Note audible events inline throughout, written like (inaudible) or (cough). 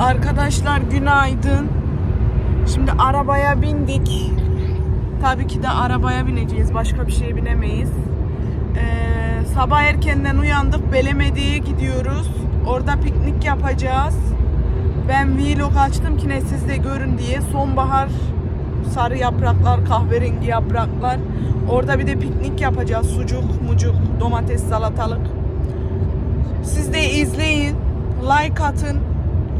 Arkadaşlar günaydın. Şimdi arabaya bindik. Tabii ki de arabaya bineceğiz. Başka bir şeye binemeyiz. Ee, sabah erkenden uyandık. Belemediğe gidiyoruz. Orada piknik yapacağız. Ben vlog açtım ki ne siz de görün diye. Sonbahar sarı yapraklar, kahverengi yapraklar. Orada bir de piknik yapacağız. Sucuk, mucuk, domates, salatalık. Siz de izleyin, like atın,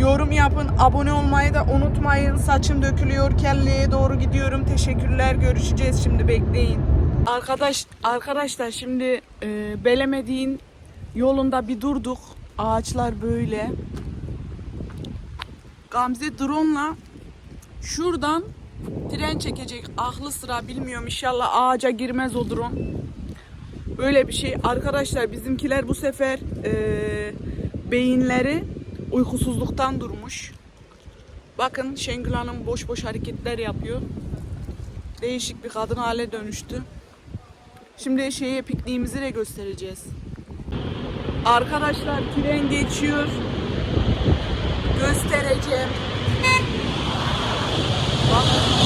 yorum yapın, abone olmayı da unutmayın. Saçım dökülüyor, kelleye doğru gidiyorum. Teşekkürler, görüşeceğiz şimdi bekleyin. Arkadaş, arkadaşlar şimdi e, Belemediğin yolunda bir durduk. Ağaçlar böyle. Gamze drone'la şuradan tren çekecek. Aklı sıra bilmiyorum inşallah ağaca girmez o drone. Böyle bir şey. Arkadaşlar bizimkiler bu sefer eee, beyinleri uykusuzluktan durmuş. Bakın Şengül Hanım boş boş hareketler yapıyor. Değişik bir kadın hale dönüştü. Şimdi şeye pikniğimizi de göstereceğiz. Arkadaşlar tren geçiyor. Göstereceğim. Bakın.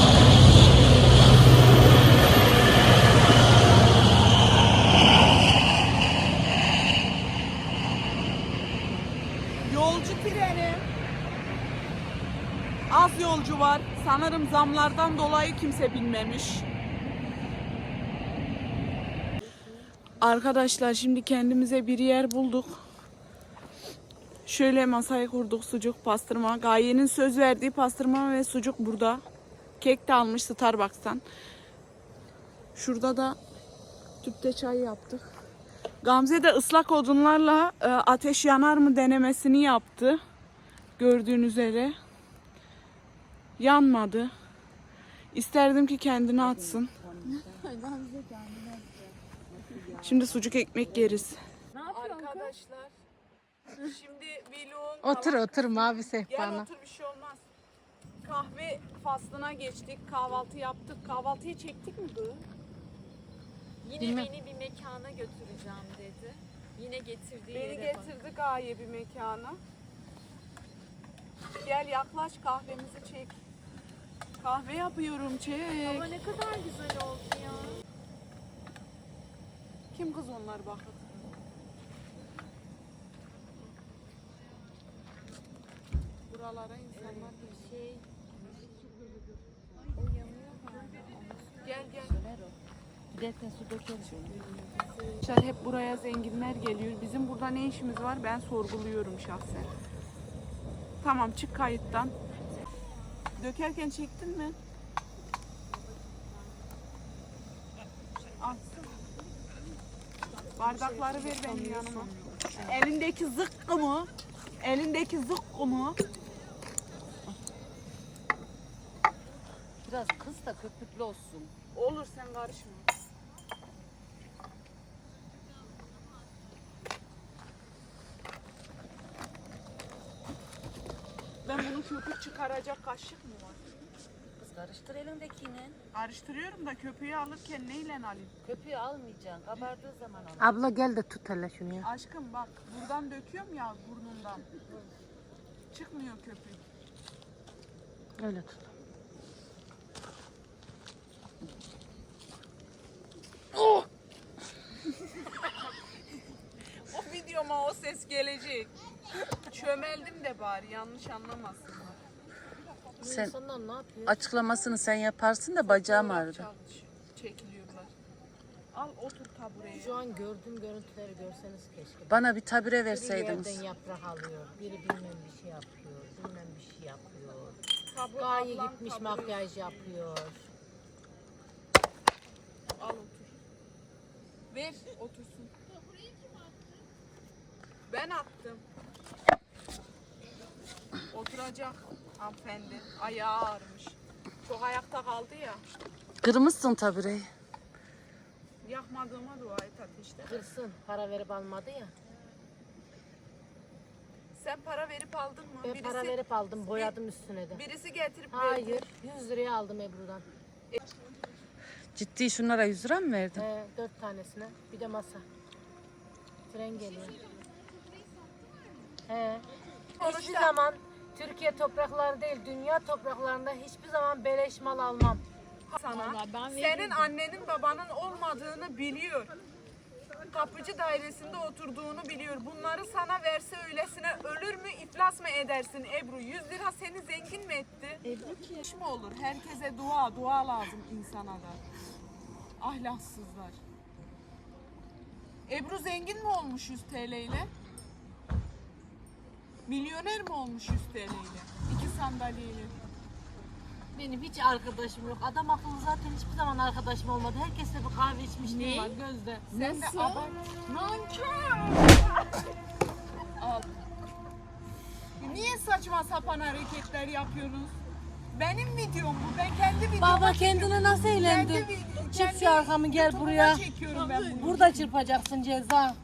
Yolcu var. Sanırım zamlardan dolayı kimse binmemiş. Arkadaşlar şimdi kendimize bir yer bulduk. Şöyle masayı kurduk. Sucuk, pastırma. Gaye'nin söz verdiği pastırma ve sucuk burada. Kek de almış Starbucks'tan. Şurada da tüpte çay yaptık. Gamze de ıslak odunlarla e, ateş yanar mı denemesini yaptı. Gördüğünüz üzere. Yanmadı. İsterdim ki kendini atsın. Şimdi sucuk ekmek yeriz. Arkadaşlar şimdi vlogun Otur otur mavi Gel sehpana. otur bir şey olmaz. Kahve faslına geçtik. Kahvaltı yaptık. Kahvaltıyı çektik mi bu? Yine Bilmem. beni bir mekana götüreceğim dedi. Yine getirdiği Beni getirdi gaye bir mekana. Gel yaklaş kahvemizi çek. Kahve yapıyorum çek. Ama ne kadar güzel oldu ya. Kim kız onlar bakın. Buralara insanlar Bir şey Gel gel. Giderken su dökeriz. Arkadaşlar hep buraya zenginler geliyor. Bizim burada ne işimiz var ben sorguluyorum şahsen. Tamam çık kayıttan. Dökerken çektin mi? Al. Bardakları ver benim yanıma. Elindeki zıkkı mı? Elindeki zıkkı mı? Biraz kız da köpüklü olsun. Olur sen karışma. Ben bunu köpük çıkaracak kaşık mı var? Kız karıştır elindekini. Karıştırıyorum da köpüğü alırken neyle alayım? Köpüğü almayacaksın. Kabardığı zaman al. Abla gel de tut hele şunu ya. Aşkım bak buradan döküyorum ya burnundan. Çıkmıyor köpük. Öyle tut. (laughs) O videoma o ses gelecek. Çömeldim de bari yanlış anlamasınlar. Sen İnsanlar ne yapıyor? açıklamasını sen yaparsın da bacağım ağrıdı. Çalış, çekiliyorlar. Al otur tabureye. Şu an gördüğüm görüntüleri görseniz keşke. Bana bir tabire Biri verseydiniz. yerden yaprak alıyor, biri bilmem bir şey yapıyor, bilmem bir şey yapıyor. Tabu- Gaye ablam gitmiş tabure- makyaj yapıyor. Al otur. Ver otursun. Ben attım. Oturacak hanımefendi. Ayağı ağrımış. Çok ayakta kaldı ya. Kırmışsın tabireyi. Yakmadığıma dua et ateşte. Kırsın, para verip almadı ya. Sen para verip aldın mı? Ben para verip aldım, boyadım üstüne de. Birisi getirip Hayır, verdi. 100 liraya aldım Ebru'dan. Ciddi şunlara 100 lira mı verdin? He, 4 tanesine, bir de masa. Tren geliyor. He. Hiçbir zaman Türkiye toprakları değil, dünya topraklarında hiçbir zaman beleş mal almam. sana. Senin annenin babanın olmadığını biliyor. Kapıcı dairesinde oturduğunu biliyor. Bunları sana verse öylesine ölür mü iflas mı edersin Ebru? 100 lira seni zengin mi etti? Ebru ki iş mi olur? Herkese dua, dua lazım insana da. Ahlaksızlar. Ebru zengin mi olmuş 100 TL ile? Milyoner mi olmuş 100 TL ile? İki sandalyeyle. Benim hiç arkadaşım yok. Adam akıllı zaten hiçbir zaman arkadaşım olmadı. Herkesle bir kahve içmişliğim var gözde. Sen de abart. Nankör. Al. Niye saçma sapan hareketler yapıyorsunuz? Benim videom bu. Ben kendi videomu Baba kendine nasıl eğlendin? kendi şu arkamı gel buraya. çekiyorum ben bunu. Burada çırpacaksın ceza.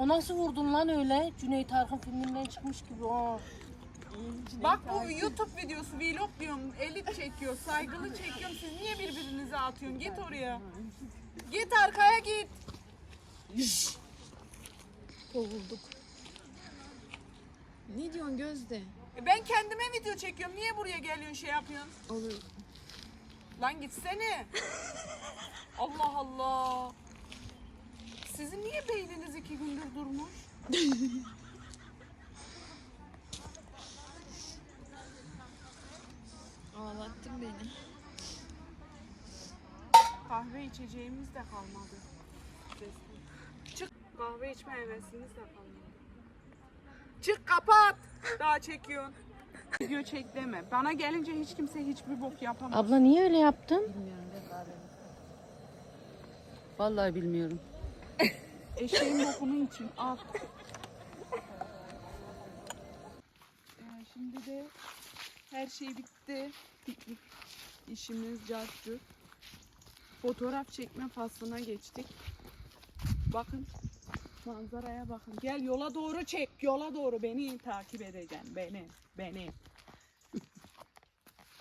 O nasıl vurdun lan öyle? Cüneyt Arkın filminden çıkmış gibi. o. Bak bu YouTube videosu vlog diyorum. Elit çekiyor, saygılı çekiyorum. Siz niye birbirinize atıyorsun? Git oraya. Git arkaya git. Ne diyorsun Gözde? E Ben kendime video çekiyorum. Niye buraya geliyorsun şey yapıyorsun? Olur. Lan gitsene. (laughs) Allah Allah. Sizin niye beyniniz iki gündür durmuş? Ağlattın beni. Kahve içeceğimiz de kalmadı. Çık. Kahve içme hevesimiz de kalmadı. Çık kapat. Daha çekiyorsun. Video çek deme. Bana gelince hiç kimse hiçbir bok yapamaz. Abla niye öyle yaptın? Vallahi bilmiyorum. Eşeğin bokunu için al. Ee, şimdi de her şey bitti. Piknik işimiz carttı. Fotoğraf çekme faslına geçtik. Bakın manzaraya bakın. Gel yola doğru çek. Yola doğru beni takip edeceksin. Beni. Beni.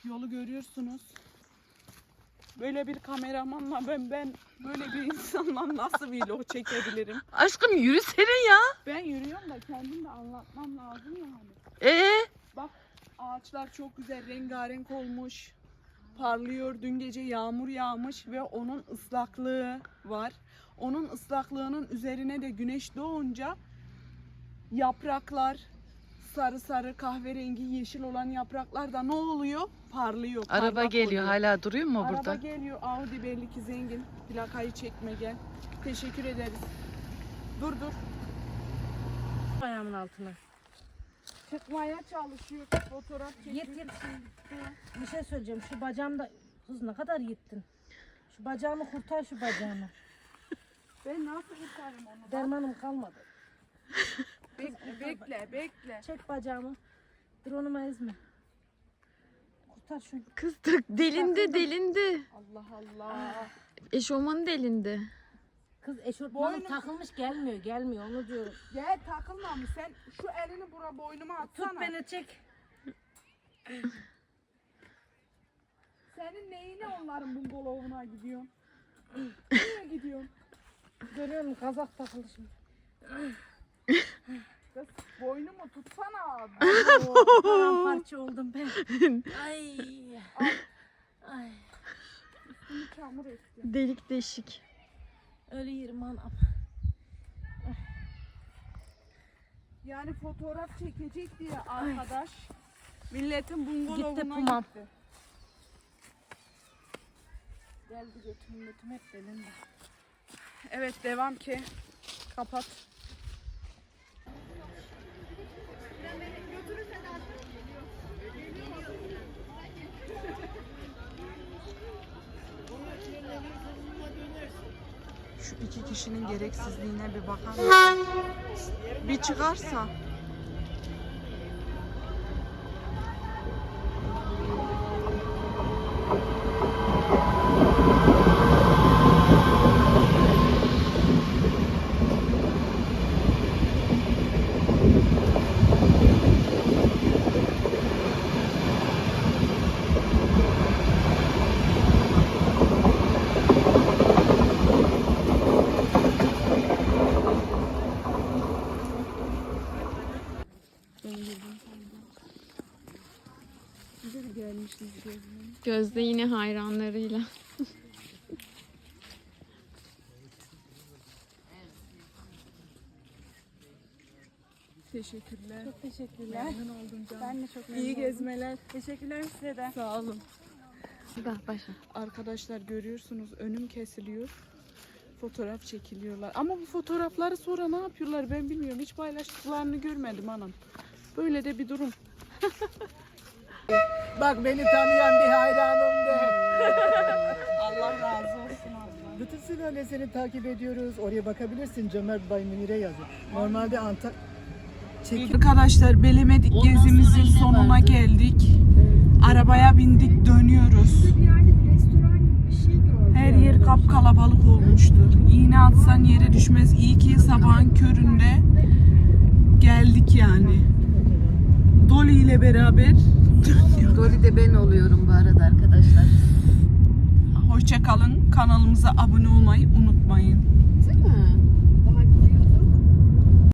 Yolu görüyorsunuz. Böyle bir kameramanla ben ben böyle bir insanla nasıl vlog çekebilirim? Aşkım yürüsene ya. Ben yürüyorum da kendim de anlatmam lazım ya hani. Ee? Bak ağaçlar çok güzel rengarenk olmuş. Parlıyor. Dün gece yağmur yağmış ve onun ıslaklığı var. Onun ıslaklığının üzerine de güneş doğunca yapraklar sarı sarı kahverengi yeşil olan yapraklar da ne oluyor? Parlıyor. Araba parlak geliyor. oluyor. Hala duruyor mu Araba burada? geliyor. Audi belli ki zengin. Plakayı çekme gel. Teşekkür ederiz. Dur dur. Ayağımın altına. Çıkmaya çalışıyor. Fotoğraf çekiyor. Yet yet şimdi. Bir şey söyleyeceğim. Şu bacağımda... Kız ne kadar yettin? Şu bacağımı kurtar şu bacağımı. Ben nasıl kurtarayım onu? Dermanım kalmadı. Bekle, bekle, bekle. Çek bacağımı. Drone'uma ezme. Kurtar şunu. Kız tak delindi delindi. Allah Allah. Eşofman delindi. Kız eşofmanım Boynum- takılmış gelmiyor gelmiyor onu diyorum. Gel takılma mı? Sen şu elini bura boynuma atsana. Tut beni çek. Senin neyine onların bungalovuna gidiyorsun? (laughs) Nereye gidiyorsun? Görüyor musun kazak takıldı şimdi. Kız boynumu tutsana. (laughs) Paramparça oldum ben. Ay. Ay. Çamur etti. Delik deşik. Öyle yerim anam. Yani fotoğraf çekecek diye arkadaş milletin bungalovuna Gitti gitti. pumam. Geldi götüm götüm hep belinde. Evet devam ki. Kapat. İki kişinin gereksizliğine bir bakar mısın? Bir çıkarsa. Gözde yine hayranlarıyla. (laughs) Teşekkürler. Çok teşekkürler. Memnun oldum canım. Ben de çok memnun İyi oldum. gezmeler. Teşekkürler size de. Sağ olun. Bak başla. Arkadaşlar görüyorsunuz önüm kesiliyor. Fotoğraf çekiliyorlar. Ama bu fotoğrafları sonra ne yapıyorlar ben bilmiyorum. Hiç paylaştıklarını görmedim anam. Böyle de bir durum. (laughs) Bak beni tanıyan bir hayranım de. (laughs) Allah razı olsun abla. Bütün sülale seni takip ediyoruz. Oraya bakabilirsin. Cömert Bay Münir'e yazın. Normalde Antak... Çekim Arkadaşlar Belemedik Ondan gezimizin sonra sonuna vardı. geldik. Arabaya bindik dönüyoruz. Her yer kap kalabalık olmuştu. İğne atsan yere düşmez. İyi ki sabahın köründe geldik yani. Dolly ile beraber (laughs) Dori de ben oluyorum bu arada arkadaşlar. hoşça kalın. Kanalımıza abone olmayı unutmayın.